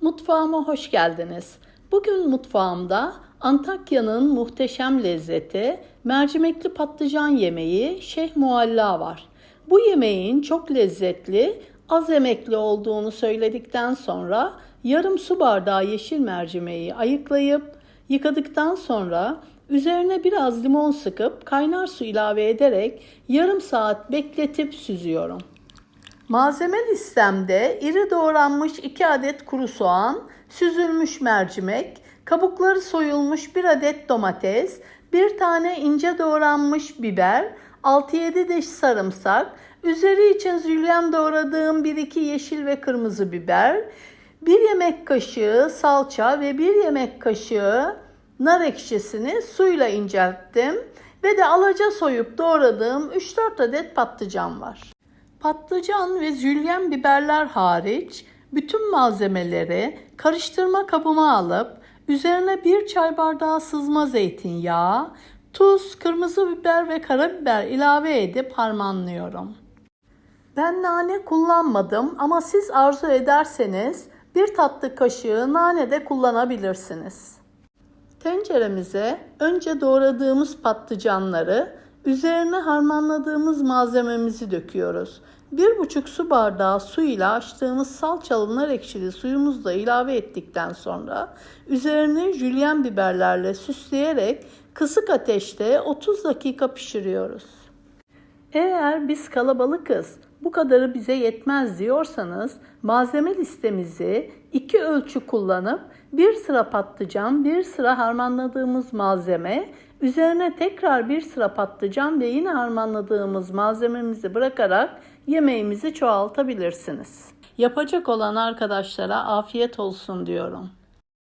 Mutfağıma hoş geldiniz. Bugün mutfağımda Antakya'nın muhteşem lezzeti mercimekli patlıcan yemeği Şeyh Mualla var. Bu yemeğin çok lezzetli, az emekli olduğunu söyledikten sonra yarım su bardağı yeşil mercimeği ayıklayıp yıkadıktan sonra üzerine biraz limon sıkıp kaynar su ilave ederek yarım saat bekletip süzüyorum. Malzeme listemde iri doğranmış 2 adet kuru soğan, süzülmüş mercimek, kabukları soyulmuş 1 adet domates, 1 tane ince doğranmış biber, 6-7 diş sarımsak, üzeri için jülyen doğradığım 1-2 yeşil ve kırmızı biber, 1 yemek kaşığı salça ve 1 yemek kaşığı nar ekşisini suyla incelttim ve de alaca soyup doğradığım 3-4 adet patlıcan var. Patlıcan ve jülyen biberler hariç bütün malzemeleri karıştırma kabıma alıp üzerine bir çay bardağı sızma zeytinyağı, tuz, kırmızı biber ve karabiber ilave edip harmanlıyorum. Ben nane kullanmadım ama siz arzu ederseniz bir tatlı kaşığı nane de kullanabilirsiniz. Tenceremize önce doğradığımız patlıcanları üzerine harmanladığımız malzememizi döküyoruz. 1,5 su bardağı su ile açtığımız salçalı nar ekşili suyumuzu da ilave ettikten sonra üzerine jülyen biberlerle süsleyerek kısık ateşte 30 dakika pişiriyoruz. Eğer biz kalabalıkız, bu kadarı bize yetmez diyorsanız malzeme listemizi iki ölçü kullanıp bir sıra patlıcan, bir sıra harmanladığımız malzeme, üzerine tekrar bir sıra patlıcan ve yine harmanladığımız malzememizi bırakarak yemeğimizi çoğaltabilirsiniz. Yapacak olan arkadaşlara afiyet olsun diyorum.